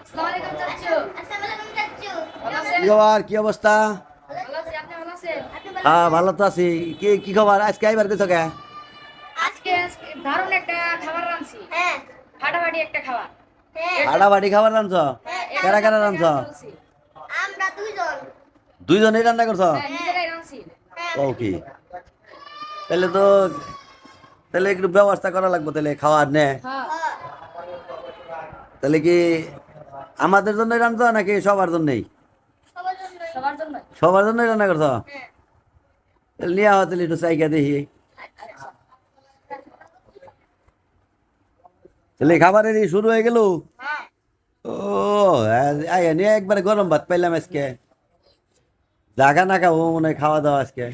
কি খবর কি অবস্থা? ভালো ভালো আছেন আপনি ভালো হ্যাঁ ভালো তো আছি। কি কি খবর? আজকে আইবার গেছো কে? আজকে আজকে দারুণ একটা খাবার রাঁধছি। হ্যাঁ। ফাটাফাটি একটা খাবার। হ্যাঁ। আড়া খাবার রাঁধছ? কারা কারা রাঁধছ? আমরা দুইজন। দুইজনেই রান্না করছ? হ্যাঁ, হ্যাঁ। ও কি? তাহলে তো তাহলে একটু ব্যবস্থা করা লাগবে তাহলে খাওয়ার নে। হ্যাঁ। হ্যাঁ, তাহলে কি আমাদের জন্যই রাঁধছ নাকি সবার জন্যই? সবার জন্য সবার জন্য জন্যই রান্না করছ? হ্যাঁ। নিয়ে আওয়া তাহলে একটু চাইকা দেখি। তাহলে খাবারের শুরু হয়ে গেল? হ্যাঁ। ও আয় নিয়ে একবারে গরম ভাত পাইলাম আজকে। জাগা না খাব মনে হয় খাওয়া দাওয়া আজকে।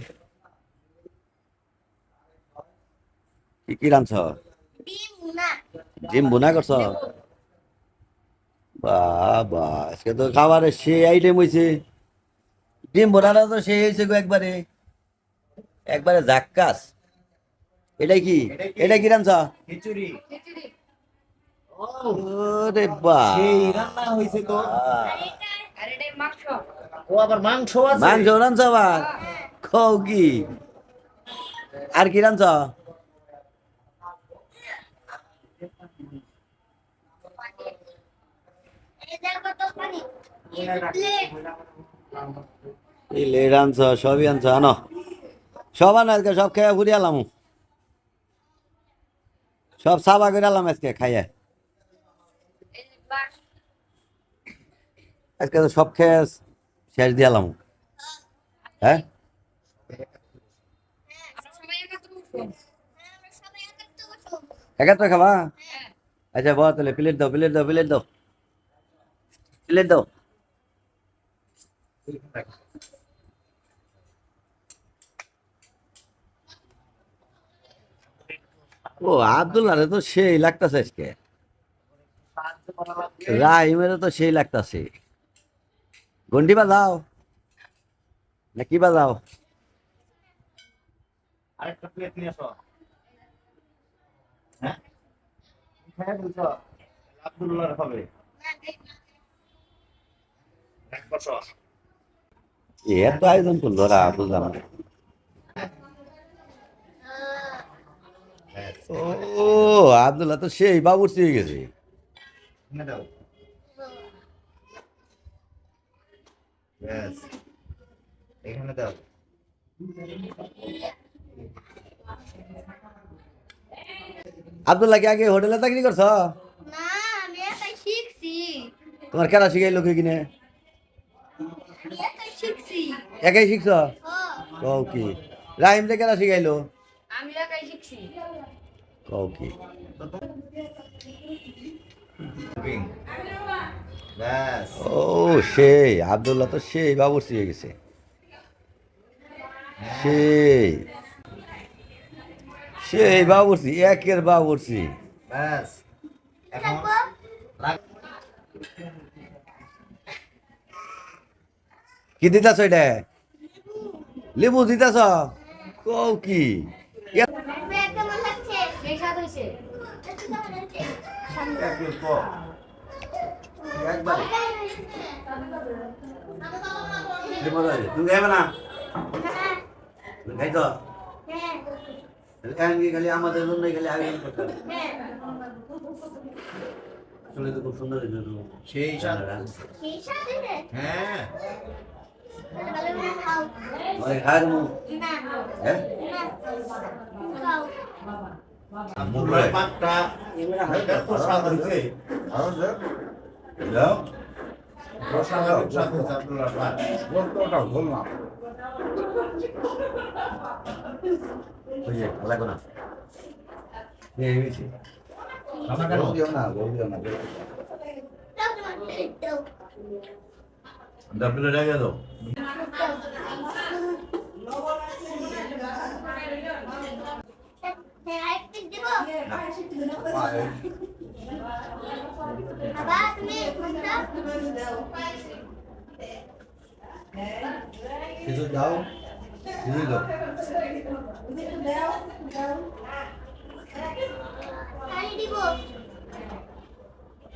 কি কি রাঁধছ? ডিম জিম বুনা করছ বাহ বাহ আজকে তো খাবারের সেই আইটেম হয়েছে ডিম বোনাটা তো সেই হয়েছে গো একবারে। একবারে জাক্কাস। এটা কি? এটা কি রাঁধছ খিচুড়ি। ওরে সেই রান্না হয়েছে তো। আর এটাই মাংস। ও আবার মাংস আছে। মাংস রাঁধছ আবার। খাও কি? আর কি রাঁধছ প্লেট আনছ, সবই আনছ, আনো। সব আনো আজকে, সব খেয়ে ঘুরে আলাম সব সাবা করে আজকে খাইয়ে। আজকে তো সব খেয়ে শেষ দিয়ে আলাম হ্যাঁ? খাবা? আচ্ছা বল তাহলে, প্লেট দাও প্লেট দাও প্লেট দাও। প্লেট দাও। ও আব্দুল্লাহ তো সেই লাগতাছে আজকে। রাহিমের তো সেই লাগতাছে। ঘন্টি বাজাও। না কি বাজাও? আরেকটা প্লেট নিয়ে আসো। হ্যাঁ? হ্যাঁ বুঝছ হবে। এক বছর। এত আয়োজন করল রা বুঝলাম। ও আব্দুল্লাহ তো সেই বাবুর্চি হয়ে গেছে এখানে দাও আব্দুল্লাহ কি আগে হোটেলে চাকরি করছ তোমার কেনা শিখাইলো কি কিনে একাই শিখছ? কও কি। রাহিম যে কেনা শিখাইলো? আমি একাই শিখছি। কও কি। ব্যাস। ও সেই আব্দুল্লাহ তো সেই বাবুর্চি হয়ে গেছে। সেই। সেই বাবুর্চি একের বাবুর্চি ব্যাস। কি দিতাছ এটা লেবু দিতাছ? কি? একবারে তুমি খাইবে না? কি খালি আমাদের জন্যই খালি আয়োজন করতে হবে তো খুব সুন্দর সেই হ্যাঁ। ভালো করে খাও অনেক খায় মু না হ্যাঁ না খাও আব্দুল্লাহর পাকটা এত স্বাদ হয়েছে দাও অসাধারণ স্বাদ হয়েছে আব্দুল্লাহর পাক ওই যে লাগো না এই হয়েছে আমার কাছে দিও না গো দিও না দাও তোমার প্লেট দাও ডাবলে দাও হ্যাঁ কোনটা কিছু দাও কিছু দাও। পানি দিব